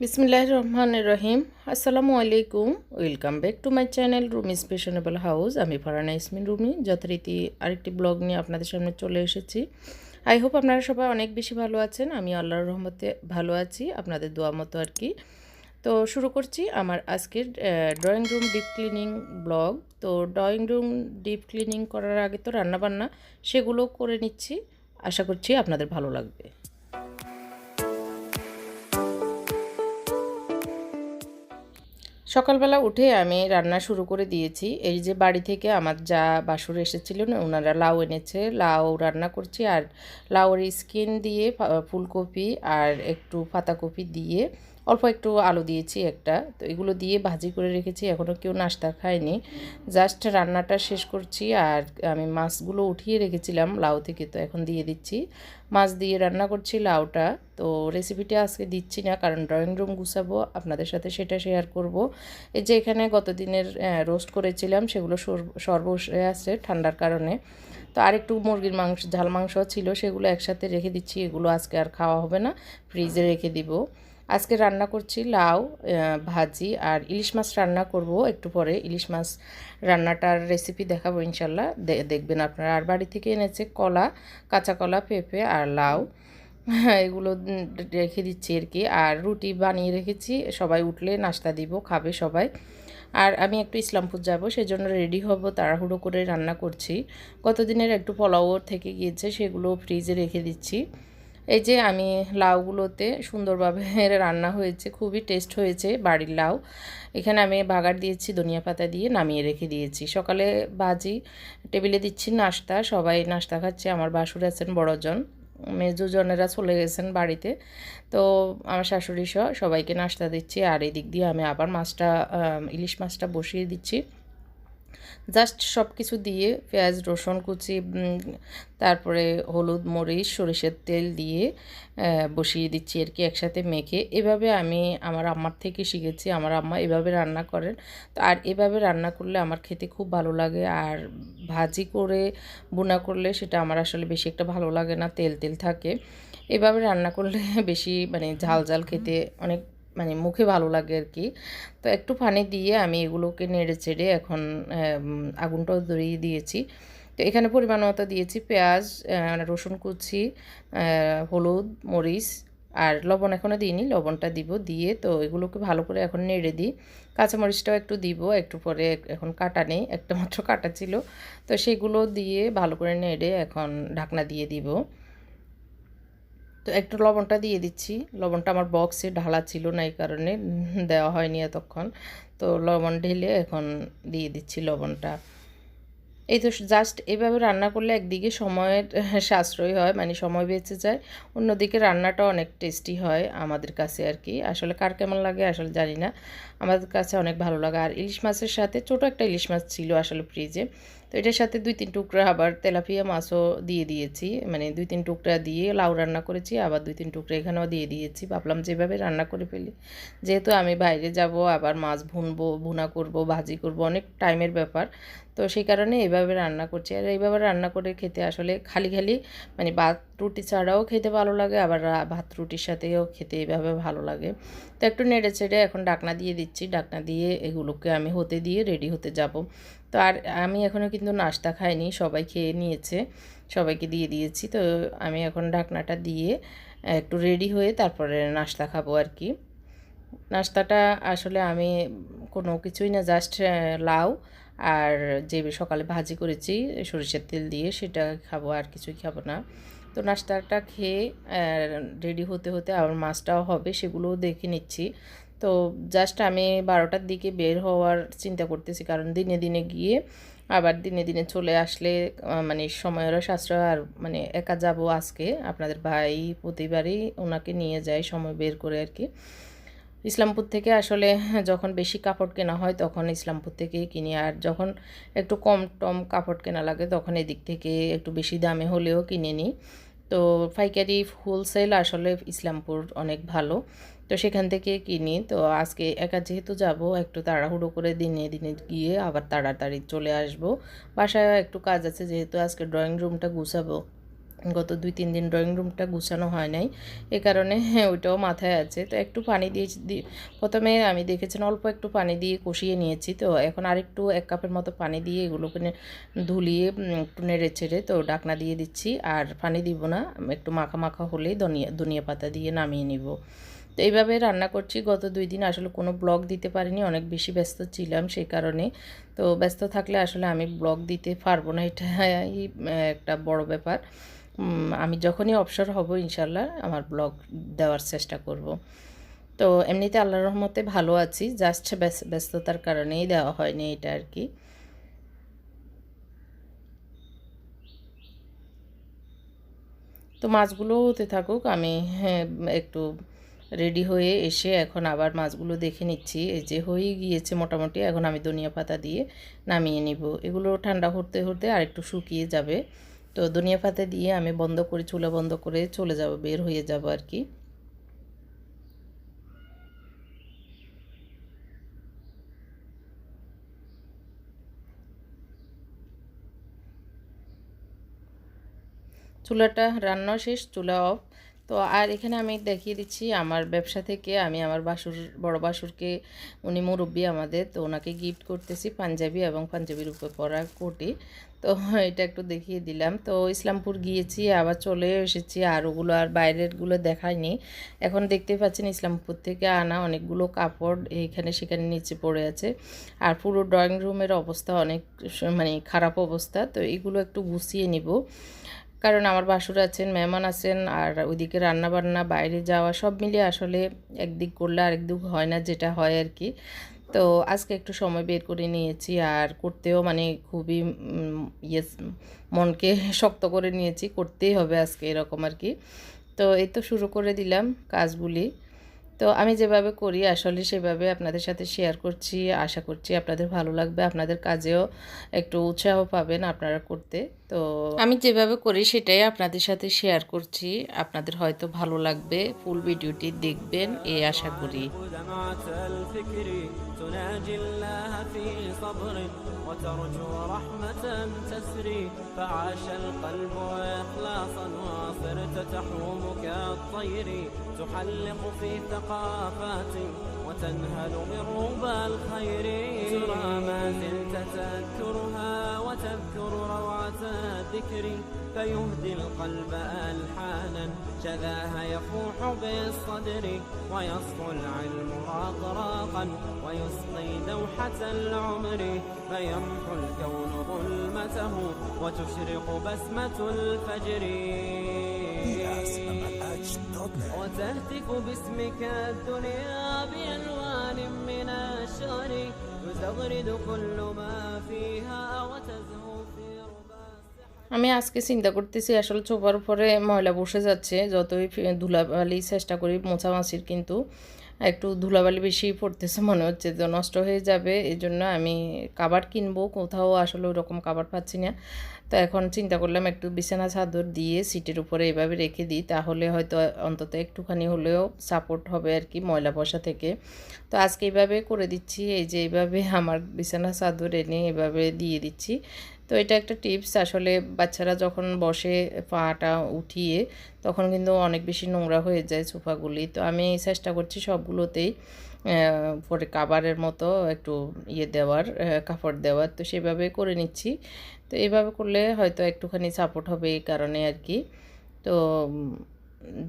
বিসমিল্লাহ রহমান রহিম আসসালামু আলাইকুম। Welcome back to my channel Rumi's fashionable house. আমি ফারানা ইসমিন রুমি, যথারীতি আরেকটি ব্লগ নিয়ে আপনাদের সামনে চলে এসেছি। আই হোপ আপনারা সবাই অনেক বেশি ভালো আছেন। আমি আল্লাহর রহমতে ভালো আছি, আপনাদের দোয়া মতো আর কি। তো শুরু করছি আমার আজকের drawing room deep cleaning blog তো ড্রয়িং রুম ডিপ ক্লিনিং করার আগে তো রান্নাবান্না, সেগুলো করে নিচ্ছি। আশা করছি আপনাদের ভালো লাগবে। সকালবেলা উঠে আমি রান্না শুরু করে দিয়েছি। এই যে বাড়ি থেকে আমার যা বাসুর এসেছিল না ওনারা লাউ এনেছে। লাউ রান্না করছি আর লাউয়ের স্কিন দিয়ে ফুলকপি আর একটু পাতাকপি দিয়ে অল্প একটু আলু দিয়েছি একটা। তো এগুলো দিয়ে ভাজি করে রেখেছি এখনও কেউ নাস্তা খায়নি। জাস্ট রান্নাটা শেষ করছি আর আমি মাছগুলো উঠিয়ে রেখেছিলাম লাউ থেকে, তো এখন দিয়ে দিচ্ছি। মাছ দিয়ে রান্না করছি লাউটা, তো রেসিপিটা আজকে দিচ্ছি না, কারণ ড্রয়িং রুম গুছাবো, আপনাদের সাথে সেটা শেয়ার করব। এই যে এখানে গত দিনের রোস্ট করেছিলাম, সেগুলো সর্বশে আছে ঠান্ডার কারণে। তো আরেকটু মুরগির মাংস, ঝাল মাংস ছিল, সেগুলো একসাথে রেখে দিচ্ছি, এগুলো আজকে আর খাওয়া হবে না ফ্রিজে রেখে দিব। আজকে রান্না করছি লাউ ভাজি আর ইলিশ মাছ রান্না করব। একটু পরে ইলিশ মাছ রান্নাটার রেসিপি দেখাবো ইনশাল্লাহ দেখবেন আপনারা। আর বাড়ি থেকে এনেছে কলা, কাঁচা কলা, পেঁপে আর লাউ। এগুলো রেখে দিচ্ছি আর কি। আর রুটি বানিয়ে রেখেছি। সবাই উঠলে নাস্তা দিব, খাবে সবাই। আর আমি একটু ইসলামপুর যাব, সেজন্য রেডি হব, তাড়াহুড়ো করে রান্না করছি। গতদিনের একটু পোলাও থেকে গিয়েছে, সেগুলো ফ্রিজে রেখে দিচ্ছি। এই যে আমি লাউগুলোতে সুন্দরভাবে রান্না হয়েছে, খুবই টেস্ট হয়েছে বাড়ির লাউ। এখানে আমি বাগার দিয়েছি, ধনিয়া পাতা দিয়ে নামিয়ে রেখে দিয়েছি। সকালে বাজি টেবিলে দিচ্ছি নাস্তা, সবাই নাস্তা খাচ্ছে, আমার বাসুর আছেন বড়জন মেজুজনেরা চলে গেছেন বাড়িতে। তো আমার শাশুড়ি সহ সবাইকে নাস্তা দিচ্ছি, আর এই দিক দিয়ে আমি আবার মাছটা ইলিশ মাছটা বসিয়ে দিচ্ছি। জাস্ট সব কিছু দিয়ে পেঁয়াজ রসুন কুচি তারপরে হলুদ মরিচ সরিষার তেল দিয়ে বসিয়ে দিচ্ছি আর কি একসাথে মেখে। এভাবে আমি আমার আম্মার থেকে শিখেছি আমার আম্মা এভাবে রান্না করেন। তো আর এভাবে রান্না করলে আমার খেতে খুব ভালো লাগে আর ভাজি করে বুনা করলে সেটা আমার আসলে বেশি একটা ভালো লাগে না তেল তেল থাকে। এভাবে রান্না করলে বেশি মানে ঝাল ঝাল খেতে অনেক মানে মুখে ভালো লাগে আর কি তো একটু পানি দিয়ে আমি এগুলোকে নেড়ে চেড়ে এখন আগুনটাও ধরিয়ে দিয়েছি। তো এখানে পরিমাণ মতো দিয়েছি পেঁয়াজ রসুন কুচি হলুদ, মরিচ আর লবণ এখনও দিইনি। লবণটা দিব দিয়ে তো এগুলোকে ভালো করে এখন নেড়ে দিই। কাঁচামরিচটাও একটু দিব, একটু পরে এখন কাটা নেই, একটা মাত্র কাটা ছিল। তো সেগুলো দিয়ে ভালো করে নেড়ে এখন ঢাকনা দিয়ে দিব। তো একটু লবণটা দিয়ে দিচ্ছি। লবণটা আমার বক্সে ঢালা ছিল না এই কারণে দেওয়া হয়নি এতক্ষণ। তো লবণ ঢেলে এখন দিয়ে দিচ্ছি লবণটা। এই তো জাস্ট এভাবে রান্না করলে একদিকে সময়ের সাশ্রয় হয় মানে সময় বেঁচে যায়। অন্যদিকে রান্নাটা অনেক টেস্টি হয় আমাদের কাছে আর কি। আসলে কার কেমন লাগে আসলে জানি না। আমাদের কাছে অনেক ভালো লাগে। আর ইলিশ মাছের সাথে ছোট একটা ইলিশ মাছ ছিল আসলে ফ্রিজে তো এটার সাথে দুই তিন টুকরা আবার তেলাপিয়া মাছও দিয়ে দিয়েছি। মানে দুই তিন টুকরা দিয়ে লাউ রান্না করেছি, আবার দুই তিন টুকরা এখানেও দিয়ে দিয়েছি। ভাবলাম যেভাবে রান্না করে ফেলি। যেহেতু আমি বাইরে যাব, আবার মাছ ভুনবো, ভুনা করব, ভাজি করব, অনেক টাইমের ব্যাপার। তো সেই কারণে এইভাবে রান্না করছি। আর এইভাবে রান্না করে খেতে আসলে খালি খালি মানে ভাত রুটি ছাড়াও খেতে ভালো লাগে, আবার ভাত রুটির সাথেও খেতে এইভাবে ভালো লাগে। তো একটু নেড়ে চেড়ে এখন ডাকনা দিয়ে দিচ্ছি, ডাকনা দিয়ে এগুলোকে আমি হতে দিয়ে রেডি হতে যাব। তো আর আমি এখনও কিন্তু নাস্তা খাইনি, সবাই খেয়ে নিয়েছে, সবাইকে দিয়ে দিয়েছি। তো আমি এখন ডাকনাটা দিয়ে একটু রেডি হয়ে তারপরে নাস্তা খাব আর কি। নাস্তাটা আসলে আমি কোনো কিছুই না জাস্ট লাউ আর যে সকালে ভাজি করেছি, সরিষার তেল দিয়ে সেটা খাব, আর কিছুই খাব না। তো নাস্তাটা খেয়ে রেডি হতে হতে আবার মাছটাও হবে, সেগুলোও দেখে নিচ্ছি। তো জাস্ট আমি বারোটার দিকে বের হওয়ার চিন্তা করতেছি, কারণ দিনে দিনে গিয়ে আবার দিনে দিনে চলে আসলে মানে সময়েরও সাশ্রয় আর মানে একা যাব আজকে। আপনাদের ভাই, প্রতিবারই ওনাকে নিয়ে যায় সময় বের করে আর কি। ইসলামপুর থেকে আসলে যখন বেশি কাপড় কেনা হয়, তখন ইসলামপুর থেকেই কিনি। আর যখন একটু কম টম কাপড় কেনা লাগে, তখন এদিক থেকে একটু বেশি দামে হলেও কিনে নিই। তো পাইকারি হোলসেল আসলে ইসলামপুর অনেক ভালো। তো সেখান থেকে কিনি। তো আজকে একা যেহেতু যাব, একটু তাড়াহুড়ো করে দিনে দিনে গিয়ে আবার তাড়াতাড়ি চলে আসব। বাসায় একটু কাজ আছে, যেহেতু আজকে ড্রয়িং রুমটা গুছাবো। গত দুই, তিন দিন ড্রয়িং রুমটা গুছানো হয় নাই। এ কারণে হ্যাঁ ওইটাও মাথায় আছে। তো একটু পানি দিয়ে প্রথমে আমি দেখেছেন অল্প একটু পানি দিয়ে কষিয়ে নিয়েছি। তো এখন আরেকটু এক কাপের মতো পানি দিয়ে এগুলোকে ধুলিয়ে একটু নেড়ে ছেড়ে তো ডাকনা দিয়ে দিচ্ছি। আর পানি দিব না, একটু মাখা মাখা হলেই ধনিয়া ধনিয়া পাতা দিয়ে নামিয়ে নিব। তো এইভাবে রান্না করছি। গত দুই দিন আসলে কোনো ব্লগ দিতে পারিনি, অনেক বেশি ব্যস্ত ছিলাম সেই কারণে। তো ব্যস্ত থাকলে আসলে আমি ব্লগ দিতে পারব না, এটাই একটা বড় ব্যাপার। আমি যখনই অবসর হব ইনশাল্লাহ আমার ব্লগ দেওয়ার চেষ্টা করব। তো এমনিতে আল্লাহর রহমতে ভালো আছি জাস্ট ব্যস্ততার কারণেই দেওয়া হয়নি এটা আর কি। তো মাছগুলো হতে থাকুক আমি হ্যাঁ, একটু রেডি হয়ে এসে এখন আবার মাছগুলো দেখে নিচ্ছি। এই যে হয়ে গিয়েছে মোটামুটি এখন আমি ধনিয়া পাতা দিয়ে নামিয়ে নিব। এগুলো ঠান্ডা হতে হতে আর একটু শুকিয়ে যাবে। তো দুনিয়া ফাতে দিয়ে আমি বন্ধ করে, চুলা বন্ধ করে চলে যাব, বের হয়ে যাব আর কি। চুলাটা রান্না শেষ, চুলা অফ তো আর এখানে আমি দেখিয়ে দিচ্ছি আমার ব্যবসা থেকে আমি আমার বাসুর, বড় বাসুরকে, উনি মুরব্বী আমাদের, তো ওনাকে গিফট করতেছি পাঞ্জাবি এবং পাঞ্জাবির উপরে পরা কোটি। তো এটা একটু দেখিয়ে দিলাম। তো ইসলামপুর গিয়েছি, আবার চলে এসেছি, আর ওগুলো আর বাইরেরগুলো দেখায়নি এখন দেখতে পাচ্ছেন ইসলামপুর থেকে আনা অনেকগুলো কাপড় এখানে সেখানে নিচে পড়ে আছে। আর পুরো ড্রয়িং রুমের অবস্থা অনেক মানে খারাপ অবস্থা, তো এগুলো একটু গুছিয়ে নিব। কারণ আমার বাসুর আছেন, মেহমান আছেন, আর ওইদিকে রান্না বান্না বাইরে যাওয়া, সব মিলিয়ে আসলে একদিক করলে আরেক দিক হয় না, যেটা হয় আর কি। তো আজকে একটু সময় বের করে নিয়েছি, আর করতেও মানে খুবই ইয়ে মনকে শক্ত করে নিয়েছি, করতেই হবে আজকে এরকম আর কি। তো এই তো শুরু করে দিলাম কাজগুলি। তো আমি যেভাবে করি আসলে সেভাবে আপনাদের সাথে শেয়ার করছি আশা করছি আপনাদের ভালো লাগবে আপনাদের কাজেও একটু উৎসাহ পাবেন আপনারা করতে তো আমি যেভাবে করি সেটাই আপনাদের সাথে শেয়ার করছি আপনাদের হয়তো ভালো লাগবে ফুল ভিডিওটি দেখবেন এই আশা করি دمعة الفكر تناجي الله في صبر وترجو رحمة تسري فعاش القلب إخلاصا وصرت تحوم كالطير تحلق في ثقافات وتنهل من ربى الخير. ترى ما زلت تذكرها وتذكر روعة الذكر فيهدي القلب ألحانا شذاها يفوح بالصدر ويصفو العلم راقراقا ويسقي دوحة العمر فيمحو الكون ظلمته وتشرق بسمة الفجر. وتهتف باسمك الدنيا بألوان من الشعر تزغرد كل ما فيها وتزهو في ربى السحر আমি আজকে চিন্তা করতেছি আসলে চোপার উপরে ময়লা বসে যাচ্ছে যতই ফি- ধুলাবালি চেষ্টা করি মোছামাছির কিন্তু একটু ধুলাবালি বেশি পড়তেছে মনে হচ্ছে তো নষ্ট হয়ে যাবে এই জন্য আমি কাবার কিনবো কোথাও আসলে ওরকম কাবার পাচ্ছি না তো এখন চিন্তা করলাম একটু বিছানা, চাদর দিয়ে সিটের উপরে এভাবে রেখে দিই, তাহলে হয়তো অন্তত একটুখানি হলেও সাপোর্ট হবে আর কি ময়লা বসা থেকে। তো আজকে এইভাবে করে দিচ্ছি, এই যে এইভাবে আমার বিছানা, চাদর এনে এভাবে দিয়ে দিচ্ছি। তো এটা একটা টিপস, আসলে বাচ্চারা যখন বসে পাটা উঠিয়ে তখন কিন্তু অনেক বেশি নোংরা হয়ে যায় সোফাগুলি। তো আমি চেষ্টা করছি সবগুলোতেই পরে কাবারের মতো একটু ইয়ে দেওয়ার কাপড় দেওয়ার, তো সেভাবে করে নিচ্ছি। তো এইভাবে করলে হয়তো একটুখানি সাপোর্ট হবে এই কারণে আর কি। তো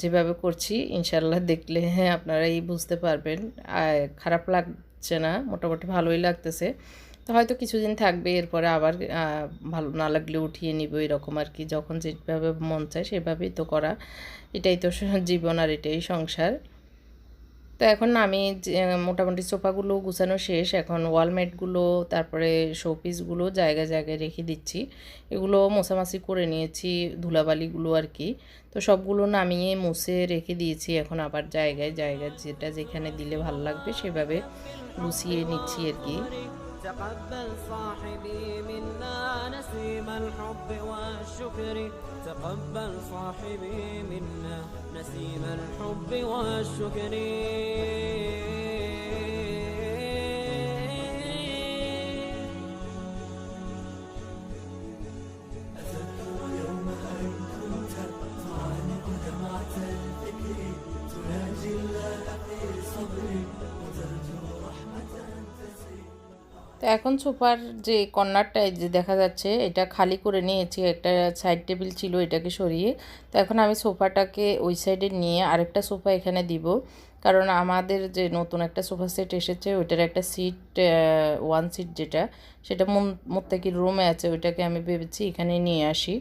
যেভাবে করছি ইনশাল্লাহ দেখলে হ্যাঁ আপনারাই বুঝতে পারবেন। খারাপ লাগছে না, মোটামুটি ভালোই লাগতেছে। তো হয়তো কিছুদিন থাকবে, এরপরে আবার ভালো না লাগলে উঠিয়ে নিব এরকম আর কি। যখন যেভাবে মন চায় সেভাবেই তো করা। এটাই তো জীবন আর এটাই সংসার। তো এখন আমি মোটামুটি সোফাগুলো গুছানো শেষ। এখন ওয়ালমেটগুলো তারপরে শোপিসগুলো জায়গায় জায়গায় রেখে দিচ্ছি। এগুলো মোছামাছি করে নিয়েছি, ধুলাবালিগুলো আর কি। তো সবগুলো নামিয়ে মুছে রেখে দিয়েছি। এখন আবার জায়গায় জায়গায় যেটা যেখানে দিলে ভালো লাগবে সেভাবে গুছিয়ে নিচ্ছি আর কি। تقبل صاحبي منا نسيم الحب والشكر. تقبل صاحبي منا نسيم الحب والشكر. এখন সোফার যে কর্নারটা যে দেখা যাচ্ছে, এটা খালি করে নিয়েছি, একটা সাইড টেবিল ছিল এটাকে সরিয়ে। তো এখন আমি সোফাটাকে ওই সাইডে নিয়ে আরেকটা সোফা এখানে দিব। কারণ আমাদের যে নতুন একটা সোফা সেট এসেছে, ওইটার একটা সিট ওয়ান সিট যেটা, সেটা মোত্তাকির রুমে আছে, ওইটাকে আমি ভেবেছি এখানে নিয়ে আসি।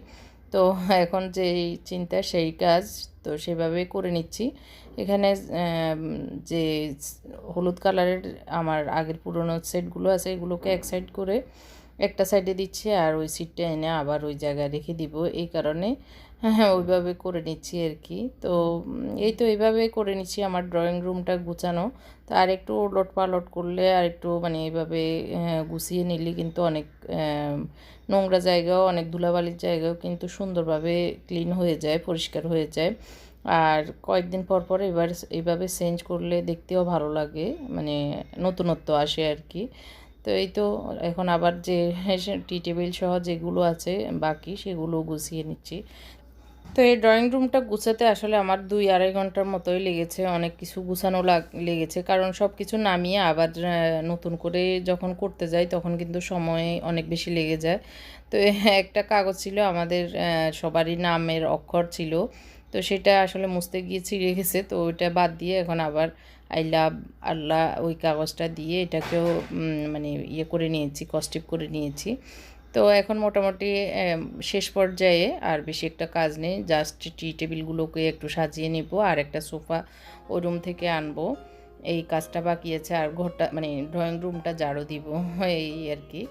তো এখন যে চিন্তা, সেই কাজ তো সেভাবে করে নিচ্ছি। এখানে যে হলুদ কালারের আমার আগের পুরনো সেটগুলো আছে, এগুলোকে এক সাইড করে একটা সাইডে দিচ্ছি আর ওই সিটটা এনে আবার ওই জায়গায় রেখে দিব। এই কারণে হ্যাঁ ওইভাবে করে নিচ্ছি আর কি তো এই তো এইভাবে করে নিচ্ছি আমার ড্রয়িং রুমটা গুছানো। তো আর একটু ওলট পালট করলে আর একটু মানে এইভাবে গুছিয়ে নিলে কিন্তু অনেক নোংরা জায়গাও, অনেক ধুলাবালির জায়গাও কিন্তু সুন্দরভাবে ক্লিন হয়ে যায়, পরিষ্কার হয়ে যায়। আর কয়েকদিন পর পর এবার এইভাবে চেঞ্জ করলে দেখতেও ভালো লাগে মানে নতুনত্ব আসে আর কি তো এই তো এখন আবার যে টি টেবিল সহ যেগুলো আছে বাকি সেগুলো গুছিয়ে নিচ্ছি। তো এই ড্রয়িং রুমটা গুছাতে আসলে আমার দুই আড়াই ঘণ্টার মতোই লেগেছে, অনেক কিছু গুছানো লাগ, লেগেছে। কারণ সব কিছু নামিয়ে আবার নতুন করে যখন করতে যাই তখন কিন্তু সময় অনেক বেশি লেগে যায়। তো একটা কাগজ ছিল আমাদের সবারই নামের অক্ষর ছিল। তো সেটা আসলে মুছতে গিয়ে ছিঁড়ে গেছে, তো ওইটা বাদ দিয়ে এখন আবার আই লাভ আল্লাহ ওই কাগজটা দিয়ে এটাকেও মানে ইয়ে করে নিয়েছি কস্টিপ করে নিয়েছি। তো এখন মোটামুটি শেষ পর্যায়ে আর বেশি একটা কাজ নেই। জাস্ট টি টেবিলগুলোকে একটু সাজিয়ে নিব আর একটা সোফা ওই রুম থেকে আনব। এই কাজটা বাকি আছে আর ঘরটা মানে ড্রয়িং রুমটা জারো দিব, এই আর কি।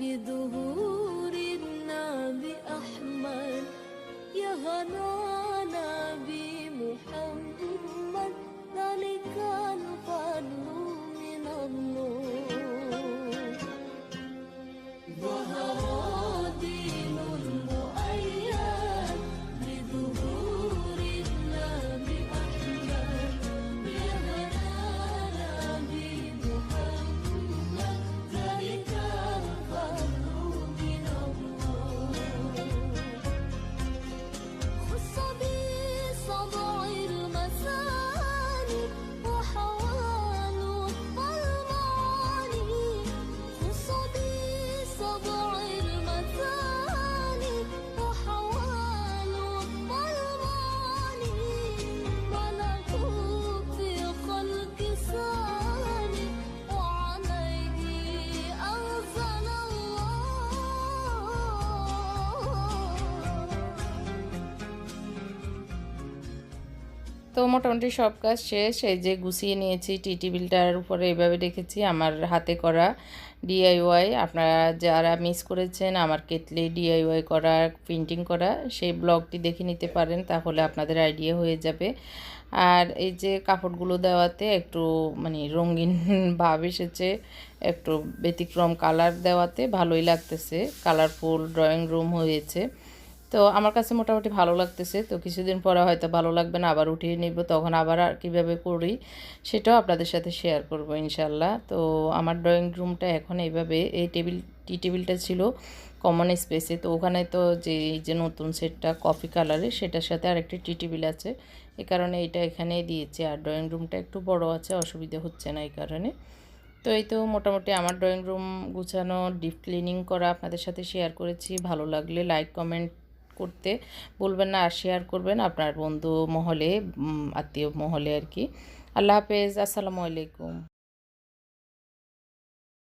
sábio. তো মোটামুটি সব কাজ শেষ। এই যে গুছিয়ে নিয়েছি টি টেবিলটার উপরে এভাবে রেখেছি, আমার হাতে করা ডিআইওয়াই আপনারা যারা মিস করেছেন, আমার কেটলে ডিআইওয়াই করা প্রিন্টিং করা, সেই ব্লগটি দেখে নিতে পারেন, তাহলে আপনাদের আইডিয়া হয়ে যাবে। আর এই যে কাপড়গুলো দেওয়াতে একটু মানে রঙিন ভাব এসেছে, একটু ব্যতিক্রম কালার দেওয়াতে ভালোই লাগতেছে। কালারফুল ড্রয়িং রুম হয়েছে। তো আমার কাছে মোটামুটি ভালো লাগতেছে। তো কিছুদিন পরে হয়তো ভালো লাগবে না, আবার উঠিয়ে নিব, তখন আবার আর কীভাবে করি সেটাও আপনাদের সাথে শেয়ার করব ইনশাল্লাহ তো আমার ড্রয়িং রুমটা এখন এইভাবে, এই টেবিল টি টেবিলটা ছিল কমন স্পেসে তো ওখানে তো যে, এই যে নতুন সেটটা কফি কালারের সেটার সাথে আরেকটি টি টেবিল আছে। এ কারণে এটা এখানেই দিয়েছে। আর ড্রয়িং রুমটা একটু বড় আছে, অসুবিধা হচ্ছে না এই কারণে। তো এই তো মোটামুটি আমার ড্রয়িং রুম গুছানো ডিপ ক্লিনিং করা আপনাদের সাথে শেয়ার করেছি। ভালো লাগলে লাইক কমেন্ট করতে বলবেন না আর শেয়ার করবেন আপনার বন্ধু মহলে আত্মীয় মহলে আর কি। আল্লাহ হাফেজ, আসসালামু আলাইকুম।